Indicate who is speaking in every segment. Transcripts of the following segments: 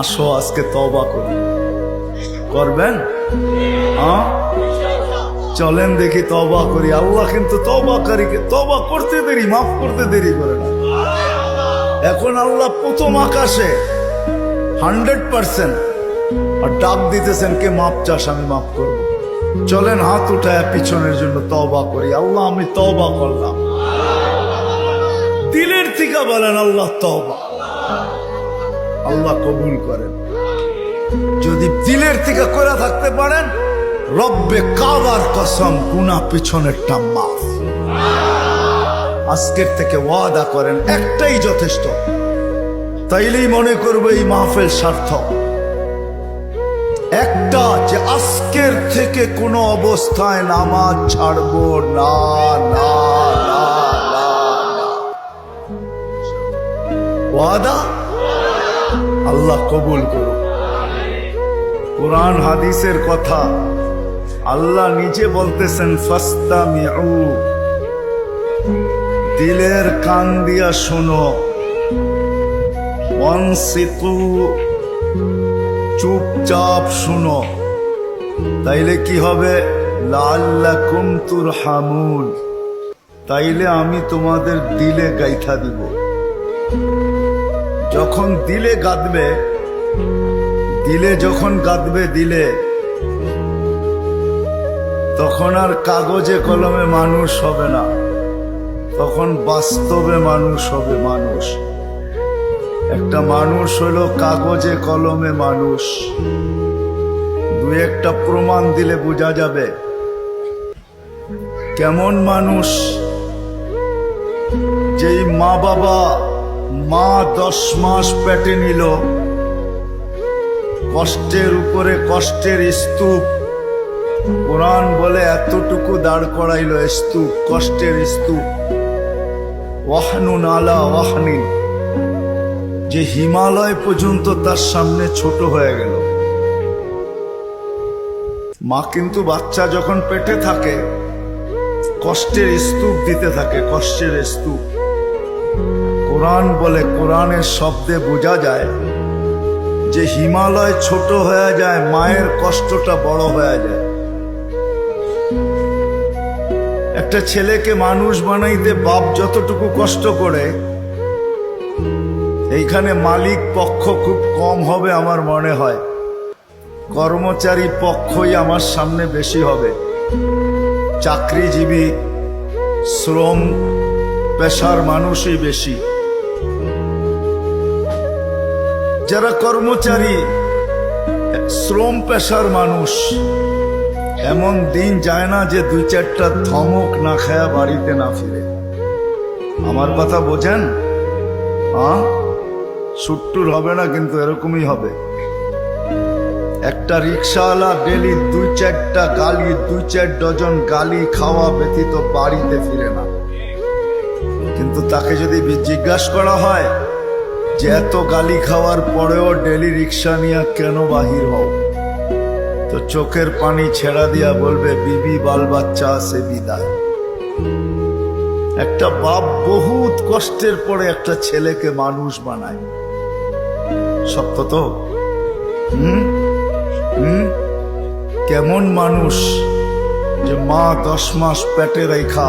Speaker 1: আসো, আজকে তবা করি। করবেন? চলেন দেখি তবা করি। আল্লাহ কিন্তু তবাকারীকে তবা করতে দেরি, মাফ করতে দেরি করে না। এখন আল্লাহ প্রথম আকাশে হান্ড্রেড পার্সেন্ট আর ডাক দিতেছেন কে মাপ চাস, আমি মাফ করব। চলেন, হাত উঠায় পিছনের জন্য তবা করি। আল্লাহ, আমি তবা করলাম। দিলের থেকে বলেন আল্লাহ তবা আল্লাহ কবুল করেন। যদি দিলের থেকে করে থাকতে পারেন, রব্বে কাবার কসম গুনা পিছনেরটা মাফ। আজকের থেকে ওয়াদা করেন, একটাই যথেষ্ট। তাইলেই মনে করবে এই মাহফিল সার্থক। একটা যে আজকের থেকে কোনো অবস্থায় নামাজ ছাড়বো না না। ওয়াদা আল্লাহ কবুল করুন কোরআন, হাদিসের কথা আল্লাহ নিজে বলতেছেন ফাস্তা দিলের কান দিয়া শোনো। ওয়ানসিতু। চুপচাপ শুনো। তাইলে কি হবে? লাল্লাকুম তুরহামুন। তাইলে আমি তোমাদের দিলে গাইথা দিব। যখন দিলে গাদবে, দিলে যখন গাদবে দিলে, তখন আর কাগজে কলমে মানুষ হবে না। তখন বাস্তবে মানুষ হবে মানুষ। একটা মানুষ হলো কাগজে কলমে মানুষ। দু একটা প্রমাণ দিলে বোঝা যাবে কেমন মানুষ। যেই মা বাবা মা দশ মাস পেটে নিল। কষ্টের উপরে কষ্টের স্তূপ। কোরআন বলে এতটুকু দাঁড় করাইল স্তূপ, কষ্টের স্তূপ। ওয়াহনু নালা ওয়াহনিন। যে হিমালয় পর্যন্ত তার সামনে ছোট হয়ে গেল। মা কিন্তু বাচ্চা যখন পেটে থাকে, কষ্টের স্তূপ দিতে থাকে, কষ্টের স্তূপ। কোরআন বলে কোরআনের শব্দে বোঝা যায় যে হিমালয় ছোট হয়ে যায়, মায়ের কষ্টটা বড় হয়ে যায়। একটা ছেলেকে মানুষ বানাইতে বাপ যতটুকু কষ্ট করে, এইখানে মালিক পক্ষ খুব কম হবে আমার মনে হয়। কর্মচারী পক্ষই আমার সামনে বেশি হবে। চাকরিজীবী, শ্রম পেশার মানুষই বেশি। যারা কর্মচারী, শ্রম পেশার মানুষ, এমন দিন যায় না যে দুই চারটা ধমক না খায়া বাড়িতে না ফিরে। আমার কথা বোঝেন? হ্যাঁ সুট্টুর হবে না, কিন্তু এরকমই হবে। একটা রিক্সাওয়ালা ডেলি দুই চারটা গালি, দুই চার ডজন গালি খাওয়া ব্যতীত বাড়িতে ফিরে না। কিন্তু তাকে যদি জিজ্ঞাসা করা হয় যে এত গালি খাওয়ার পরেও ডেলি রিক্সা নিয়ে কেন বাহির হও? তো চোখের পানি ছেড়া দিয়া বলবে, বিবি বাল বাচ্চা আছে বিদায়। একটা বাপ বহুত কষ্টের পরে একটা ছেলেকে মানুষ বানায়। সত্য তো? হুম? হুম? কেমন মানুষ যে মা দশ মাস পেটে রেখা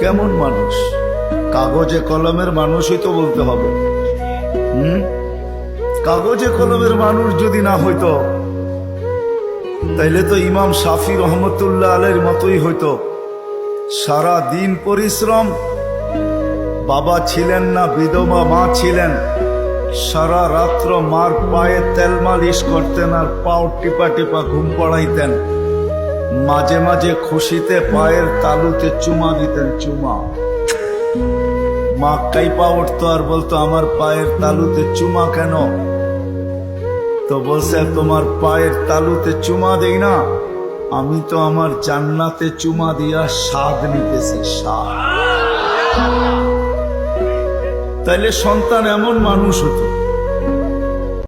Speaker 1: কেমন মানুষ? কাগজে কলমের মানুষই তো বলতে হবে। হুম? কাগজে কলমের মানুষ যদি না হইতো, তাইলে তো ইমাম শাফি রহমতুল্লাহ আলের মতোই হইতো। সারা দিন পরিশ্রম, বাবা ছিলেন না, বিধবা মা ছিলেন। সারা রাত্র মার পায়ে তেল মালিশ করতেন আর পাও টিপা টিপা ঘুম পড়াইতেন। মাঝে মাঝে খুশিতে পায়ের তালুতে চুমা দিতেন চুমা। মা কাইপা উঠতো আর বলতো, আমার পায়ের তালুতে চুমা কেন? তো বলছে, তোমার পায়ের তালুতে চুমা দেই না। আমি তো আমার জান্নাতে চুমা দিয়া স্বাদ নিতেছি, স্বাদ। তাইলে সন্তান এমন মানুষ হতো।